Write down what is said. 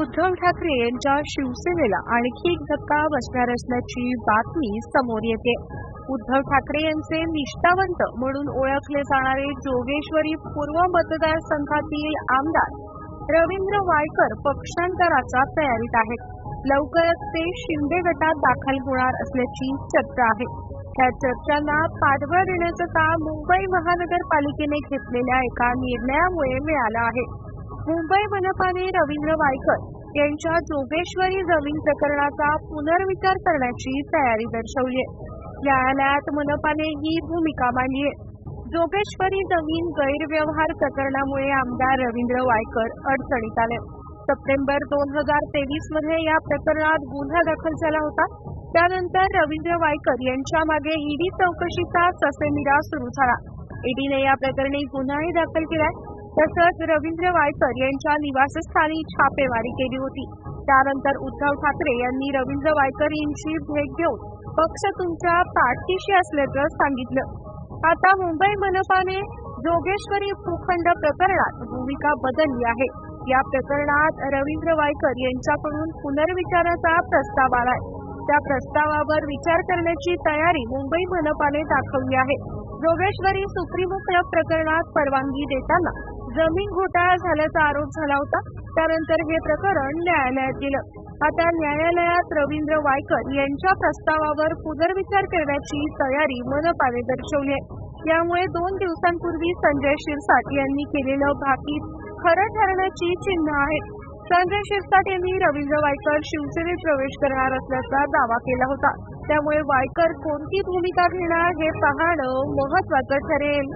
उद्धव ठाकरे यांच्या शिवसेनेला आणखी एक धक्का बसणार असल्याची बातमी समोर येते. उद्धव ठाकरे यांचे निष्ठावंत म्हणून ओळखले जाणारे जोगेश्वरी पूर्व मतदारसंघातील आमदार रवींद्र वायकर पक्षांतराच्या तयारीत आहेत. लवकरच ते शिंदे गटात दाखल होणार असल्याची चर्चा आहे. त्या चर्चांना पाठबळ देण्याचं काम मुंबई महानगरपालिकेने घेतलेल्या एका निर्णयामुळे मिळालं आहे. मुंबई मनपाने रवींद्र वायकर यांच्या जोगेश्वरी जमीन प्रकरणाचा पुनर्विचार करण्याची तयारी दर्शवली आहे. न्यायालयात मनपाने ही भूमिका मांडली आहे. जोगेश्वरी जमीन गैरव्यवहार प्रकरणामुळे आमदार रवींद्र वायकर अडचणीत आले. सप्टेंबर दोन हजार तेवीसमध्ये या प्रकरणात गुन्हा दाखल झाला होता. त्यानंतर रवींद्र वायकर यांच्या मागे ईडी चौकशीचा ससेमिरा सुरू झाला. ईडीने या प्रकरणी गुन्हाही दाखल केलाय. तसंच रवींद्र वायकर यांच्या निवासस्थानी छापेमारी केली होती. त्यानंतर उद्धव ठाकरे यांनी रवींद्र वायकर यांची भेट घेऊन पक्ष तुमच्या पाठीशी असल्याचं सांगितलं. आता मुंबई मनपाने जोगेश्वरी भूखंड प्रकरणात भूमिका बदलली आहे. या प्रकरणात रवींद्र वायकर यांच्याकडून पुनर्विचाराचा प्रस्ताव आलाय. त्या प्रस्तावावर विचार करण्याची तयारी मुंबई मनपाने दाखवली आहे. जोगेश्वरी सुप्रीम प्रकरणात परवानगी देताना जमीन घोटाळा झाल्याचा आरोप झाला होता. त्यानंतर हे प्रकरण न्यायालयात गेलं. आता न्यायालयात रवींद्र वायकर यांच्या प्रस्तावावर पुनर्विचार करण्याची तयारी मनपाने दर्शवली आहे. यामुळे दोन दिवसांपूर्वी संजय शिरसाट यांनी केलेलं भाकीत खरं ठरण्याची चिन्ह आहेत संजय शिरसाट यांनी रवींद्र वायकर शिवसेनेत प्रवेश करणार असल्याचा दावा केला होता. त्यामुळे वायकर कोणती भूमिका घेणार हे पाहणं महत्वाचं ठरेल.